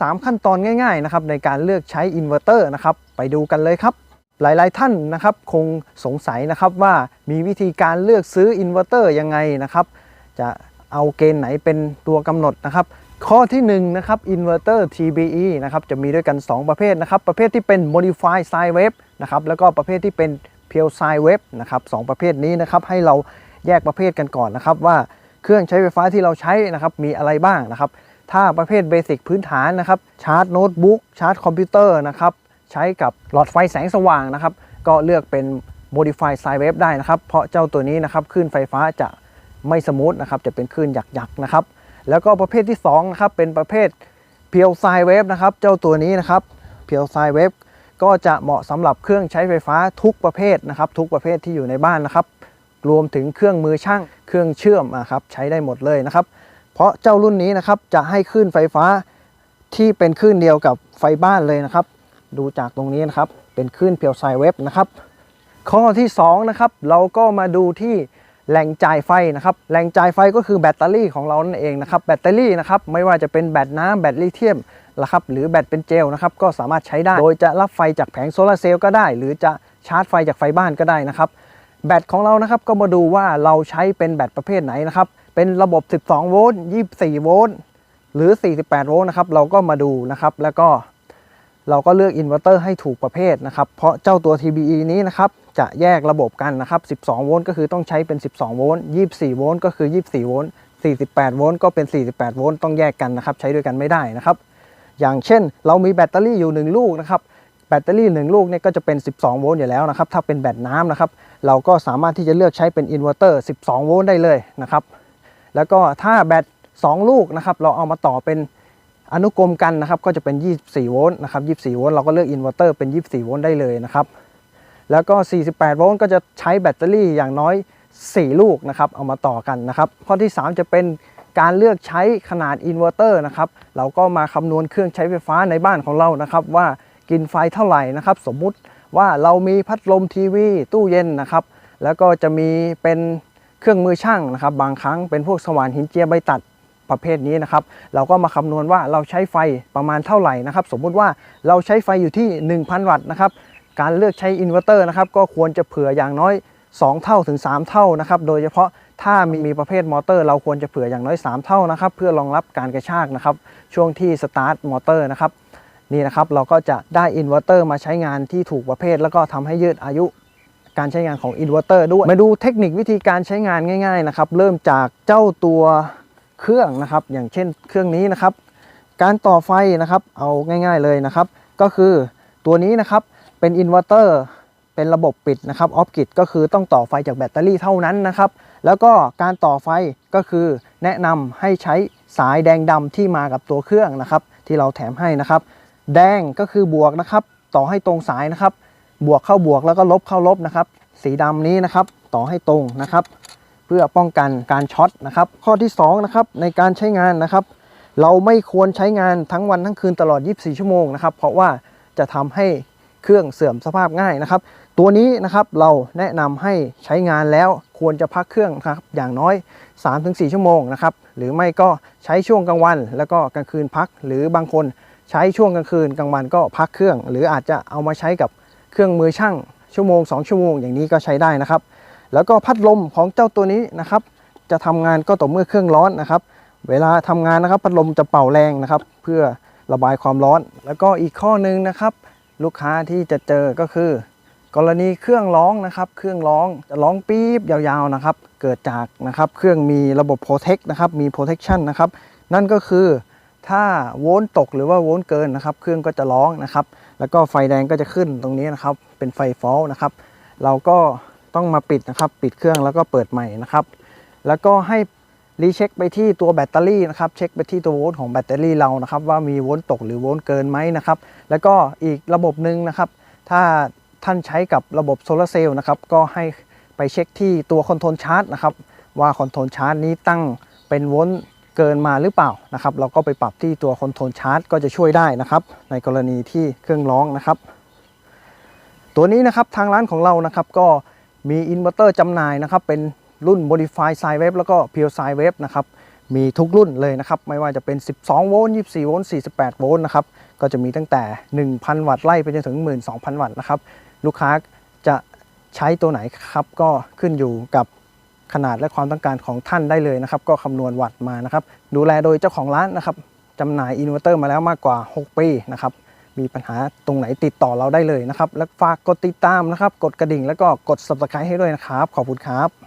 3 ขั้นตอนง่ายๆนะครับในการเลือกใช้อินเวอร์เตอร์นะครับไปดูกันเลยครับ หลายๆท่านนะครับคงสงสัยนะครับว่ามีวิธีการเลือกซื้ออินเวอร์เตอร์ยังไงนะครับจะเอาเกณฑ์ไหนเป็นตัวกำหนดนะครับข้อที่1นงนะครับอินเวอร์เตอร์ TBE นะครับจะมีด้วยกัน 2 ประเภทนะครับประเภทที่เป็น Modify Sine Wave นะครับแล้วก็ประเภทที่เป็น Pure Sine Wave นะครับสองประเภทนี้นะครับให้เราแยกประเภทกันก่อนนะครับว่าเครื่องใช้ไฟฟ้าที่เราใช้นะครับมีอะไรบ้างนะครับ ถ้าประเภทเบสิกพื้นฐานนะครับ ชาร์จโน้ตบุ๊กชาร์จคอมพิวเตอร์นะครับ ใช้กับหลอดไฟแสงสว่างนะครับ ก็เลือกเป็น Modify Sine Wave ได้นะครับ เพราะเจ้าตัวนี้นะครับคลื่นไฟฟ้าจะไม่สมูทนะครับ จะเป็นคลื่นหยักๆนะครับ แล้วก็ประเภทที่2นะครับ เป็นประเภท p u r e Sine Wave นะครับ เจ้าตัวนี้นะครับ p u r e Sine Wave ก็จะเหมาะสำหรับเครื่องใช้ไฟฟ้าทุกประเภทนะครับ ทุกประเภทที่อยู่ในบ้านนะครับ รวมถึงเครื่องมือช่าง เครื่องเชื่อมนะครับ ใช้ได้หมดเลยนะครับ เพราะเจ้ารุ่นนี้นะครับจะให้คลื่นไฟฟ้าที่เป็นคลื่นเดียวกับไฟบ้านเลยนะครับ ดูจากตรงนี้นะครับเป็นคลื่นเพียวไซเวฟนะครับข้อที่2นะครับเราก็มาดูที่แหล่งจ่ายไฟนะครับแหล่งจ่ายไฟก็คือแบตเตอรี่ของเรานั่นเองนะครับแบตเตอรี่นะครับไม่ว่าจะเป็นแบตน้ำแบตลิเธียมนะครับหรือแบตเป็นเจลนะครับก็สามารถใช้ได้ โดยจะรับไฟจากแผงโซลาร์เซลล์ก็ได้ หรือจะชาร์จไฟจากไฟบ้านก็ได้นะครับ แบตของเรานะครับก็มาดูว่าเราใช้เป็นแบตประเภทไหนนะครับ เป็นระบบ 12 โวลต์ 24 โวลต์ หรือ 48 โวลต์นะครับ เราก็มาดูนะครับ แล้วก็เราก็เลือกอินเวอร์เตอร์ให้ถูกประเภทนะครับ เพราะเจ้าตัว TBE นี้นะครับ จะแยกระบบกันนะครับ 12 โวลต์ก็คือต้องใช้เป็น 12 โวลต์ 24 โวลต์ก็คือ 24 โวลต์ 48 โวลต์ก็เป็น 48 โวลต์ ต้องแยกกันนะครับ ใช้ด้วยกันไม่ได้นะครับ อย่างเช่น เรามีแบตเตอรี่อยู่ 1 ลูกนะครับ แบตเตอรี่ 1 ลูกเนี่ยก็จะเป็น 12 โวลต์อยู่แล้วนะครับ ถ้าเป็นแบตน้ำนะครับ เราก็สามารถที่จะเลือกใช้เป็นอินเวอร์เตอร์ 12 โวลต์ได้เลยนะครับ แล้วก็ถ้าแบต2ลูกนะครับเราเอามาต่อเป็นอนุกรมกันนะครับก็จะเป็น 24 โวลต์นะครับ 24 โวลต์เราก็เลือกอินเวอร์เตอร์เป็น 24 โวลต์ได้เลยนะครับแล้วก็ 48 โวลต์ก็จะใช้แบตเตอรี่อย่างน้อย 4 ลูกนะครับเอามาต่อกันนะครับข้อที่ 3 จะเป็นการเลือกใช้ขนาดอินเวอร์เตอร์นะครับเราก็มาคำนวณเครื่องใช้ไฟฟ้าในบ้านของเรานะครับว่ากินไฟเท่าไหร่นะครับสมมุติว่าเรามีพัดลมทีวี ตู้เย็นนะครับแล้วก็จะมีเป็น เครื่องมือช่างนะครับ บางครั้งเป็นพวกสว่านหินเจียใบตัดประเภทนี้นะครับ เราก็มาคำนวณว่าเราใช้ไฟประมาณเท่าไหร่นะครับ สมมุติว่าเราใช้ไฟอยู่ที่ 1,000 วัตต์นะครับ การเลือกใช้อินเวอร์เตอร์นะครับ ก็ควรจะเผื่ออย่างน้อย 2 เท่าถึง 3 เท่านะครับ โดยเฉพาะถ้ามีมีประเภทมอเตอร์ เราควรจะเผื่ออย่างน้อย 3 เท่านะครับ เพื่อรองรับการกระชากนะครับ ช่วงที่สตาร์ทมอเตอร์นะครับ นี่นะครับ เราก็จะได้อินเวอร์เตอร์มาใช้งานที่ถูกประเภท แล้วก็ทำให้ยืดอายุ การใช้งานของอินเวอร์เตอร์ด้วย มาดูเทคนิควิธีการใช้งานง่าย ๆ นะครับ เริ่มจากเจ้าตัวเครื่องนะครับ อย่างเช่นเครื่องนี้นะครับ การต่อไฟนะครับ เอาง่าย ๆเลยนะครับ ก็คือตัวนี้นะครับเป็นอินเวอร์เตอร์เป็นระบบปิดนะครับออฟกิดก็คือต้องต่อไฟจากแบตเตอรี่เท่านั้นนะครับ แล้วก็การต่อไฟก็คือแนะนำให้ใช้สายแดงดำที่มากับตัวเครื่องนะครับ ที่เราแถมให้นะครับ แดงก็คือบวกนะครับ ต่อให้ตรงสายนะครับ บวกเข้าบวกแล้วก็ลบเข้าลบนะครับ สีดำนี้นะครับ ต่อให้ตรงนะครับ เพื่อป้องกันการช็อตนะครับ ข้อที่2นะครับในการใช้งานนะครับ เราไม่ควรใช้งานทั้งวันทั้งคืนตลอด 24 ชั่วโมงนะครับ เพราะว่าจะทำให้เครื่องเสื่อมสภาพง่ายนะครับ ตัวนี้นะครับเราแนะนำให้ใช้งานแล้วควรจะพักเครื่องนะครับอย่างน้อย 3-4 ชั่วโมงนะครับ หรือไม่ก็ใช้ช่วงกลางวัน แล้วก็กลางคืนพัก หรือบางคนใช้ช่วงกลางคืนกลางวันก็พักเครื่อง หรืออาจจะเอามาใช้กับ เครื่องมือช่างชั่วโมง 2 ชั่วโมงอย่างนี้ก็ใช้ได้นะครับ แล้วก็พัดลมของเจ้าตัวนี้นะครับ จะทำงานก็ต่อเมื่อเครื่องร้อนนะครับ เวลาทำงานนะครับ พัดลมจะเป่าแรงนะครับ เพื่อระบายความร้อน แล้วก็อีกข้อหนึ่งนะครับ ลูกค้าที่จะเจอก็คือ กรณีเครื่องร้องนะครับ เครื่องร้องจะร้องปี๊บยาวๆนะครับ เกิดจากนะครับ เครื่องมีระบบ Protect นะครับ มี protection นะครับ นั่นก็คือถ้าโวลต์ตกหรือว่าโวลต์เกินนะครับ เครื่องก็จะร้องนะครับ แล้วก็ไฟแดงก็จะขึ้นตรงนี้นะครับ เป็นไฟฟอลนะครับ เราก็ต้องมาปิดนะครับ ปิดเครื่องแล้วก็เปิดใหม่นะครับ แล้วก็ให้รีเช็คไปที่ตัวแบตเตอรี่นะครับ เช็คไปที่ตัวโวลต์ของแบตเตอรี่เรานะครับ ว่ามีโวลต์ตกหรือโวลต์เกินไหมนะครับ แล้วก็อีกระบบหนึ่งนะครับ ถ้าท่านใช้กับระบบโซลาร์เซลล์นะครับ ก็ให้ไปเช็คที่ตัวคอนโทรลชาร์จนะครับ ว่าคอนโทรลชาร์จนี้ตั้งเป็นโวลต์ เกินมาหรือเปล่านะครับ เราก็ไปปรับที่ตัวคอนโทรลชาร์จก็จะช่วยได้นะครับ ในกรณีที่เครื่องร้องนะครับ ตัวนี้นะครับทางร้านของเรานะครับก็มีอินเวอร์เตอร์จำหน่ายนะครับ เป็นรุ่น Modify Sine Wave แล้วก็ Pure Sine Wave นะครับมีทุกรุ่นเลยนะครับ ไม่ว่าจะเป็น 12 โวลต์ 24 โวลต์ 48 โวลต์นะครับ ก็จะมีตั้งแต่ 1,000 วัตต์ไล่ไปจนถึง 12,000 วัตต์นะครับ ลูกค้าจะใช้ตัวไหนครับ ก็ขึ้นอยู่กับ ขนาดและความต้องการของท่านได้เลยนะครับ ก็คำนวณวัตต์มานะครับ ดูแลโดยเจ้าของร้านนะครับจำหน่ายอินเวอร์เตอร์มาแล้วมากกว่า 6 ปีนะครับ มีปัญหาตรงไหนติดต่อเราได้เลยนะครับ และฝากกดติดตามนะครับ กดกระดิ่งแล้วก็กด subscribe ให้ด้วยนะครับ ขอบคุณครับ